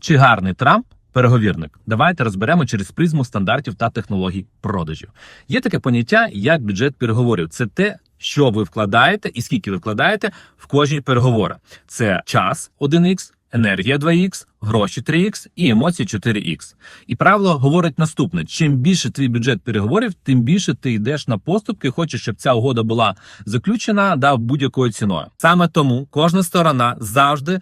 Чи гарний Трамп переговірник? Давайте розберемо через призму стандартів та технологій продажів. Є таке поняття як бюджет переговорів. Це те, що ви вкладаєте і скільки ви вкладаєте в кожні переговори. Це час 1х, енергія 2х, гроші 3х і емоції 4х. І правило говорить наступне: чим більше твій бюджет переговорів, тим більше ти йдеш на поступки, хочеш, щоб ця угода була заключена да, будь-якою ціною. Саме тому кожна сторона завжди.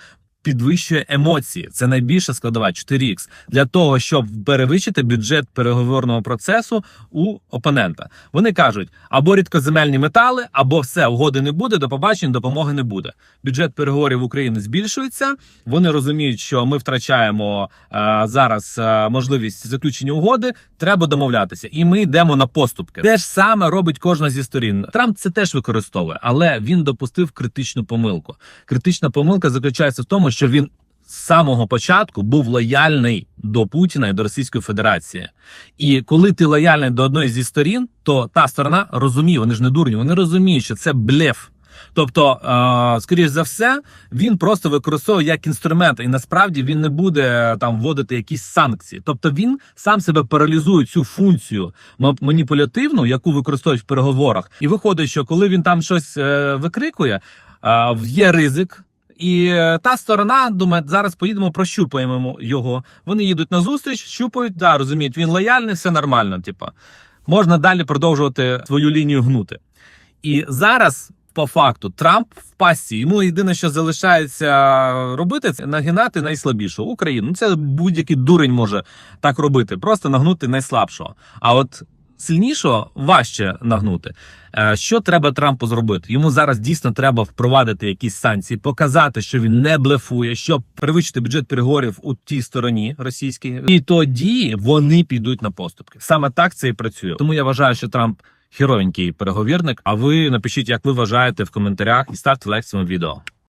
Підвищує емоції, це найбільша складова 4х, для того, щоб перевищити бюджет переговорного процесу у опонента. Вони кажуть або рідкоземельні метали, або все угоди не буде. До побачення допомоги не буде. Бюджет переговорів України збільшується. Вони розуміють, що ми втрачаємо е, зараз е, можливість заключення угоди. Треба домовлятися, і ми йдемо на поступки. Те ж саме робить кожна зі сторін. Трамп це теж використовує, але він допустив критичну помилку. Критична помилка заключається в тому, що він з самого початку був лояльний до Путіна і до Російської Федерації. І коли ти лояльний до одної зі сторін, то та сторона розуміє, вони ж не дурні, вони розуміють, що це блеф. Тобто, е, скоріш за все, він просто використовує як інструмент, і насправді він не буде е, там вводити якісь санкції. Тобто він сам себе паралізує цю функцію ма- маніпулятивну, яку використовують в переговорах. І виходить, що коли він там щось е, викрикує, є ризик. І е, та сторона думає, зараз поїдемо, прощупаємо його. Вони їдуть на зустріч, щупають, да, розуміють, він лояльний, все нормально. Типа можна далі продовжувати свою лінію гнути. І зараз, по факту, Трамп в пастці. Йому єдине, що залишається робити, це нагинати найслабішого Україну. Ну, це будь-який дурень може так робити, просто нагнути найслабшого. А от сильнішого важче нагнути. Е, Що треба Трампу зробити? Йому зараз дійсно треба впровадити якісь санкції, показати, що він не блефує, щоб перевищити бюджет переговорів у тій стороні російській, і тоді вони підуть на поступки. Саме так це і працює. Тому я вважаю, що Трамп херовенький переговірник. А ви напишіть, як ви вважаєте в коментарях, і ставте лайк цьому відео.